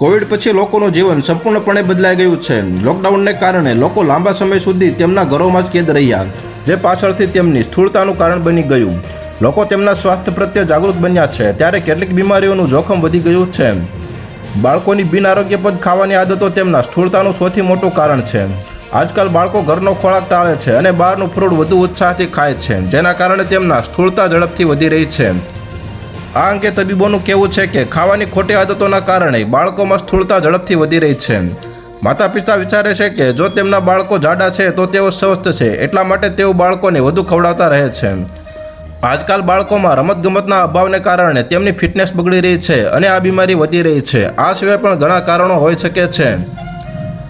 Covid પછી લોકોનું જીવન સંપૂર્ણપણે બદલાઈ ગયું છે. લોકડાઉનને કારણે લોકો લાંબા સમય સુધી તેમના ઘરોમાં જ કેદ રહ્યા, જે પાછળથી તેમની સ્થૂળતાનું કારણ બની ગયું. લોકો તેમના સ્વાસ્થ્ય પ્રત્યે જાગૃત બન્યા છે, ત્યારે કેટલીક બીમારીઓનું જોખમ વધી ગયું છે. બાળકોની બિનઆરોગ્યપદ ખાવાની આદતો તેમના સ્થૂળતાનું સૌથી મોટું કારણ છે. આજકાલ બાળકો ઘરનો ખોરાક ટાળે છે અને બહારનું ફ્રૂટ વધુ ઉત્સાહથી ખાય છે, જેના કારણે તેમના સ્થૂળતા ઝડપથી વધી રહી છે. આ અંગે તબીબોનું કહેવું છે કે ખાવાની ખોટી આદતોના કારણે બાળકોમાં સ્થૂળતા ઝડપથી વધી રહી છે. માતા પિતા વિચારે છે કે જો તેમના બાળકો જાડા છે, તો તેઓ સ્વસ્થ છે, એટલા માટે તેઓ બાળકોને વધુ ખવડાવતા રહે છે. આજકાલ બાળકોમાં રમતગમતના અભાવને કારણે તેમની ફિટનેસ બગડી રહી છે અને આ બીમારી વધી રહી છે. આ સિવાય પણ ઘણા કારણો હોઈ શકે છે.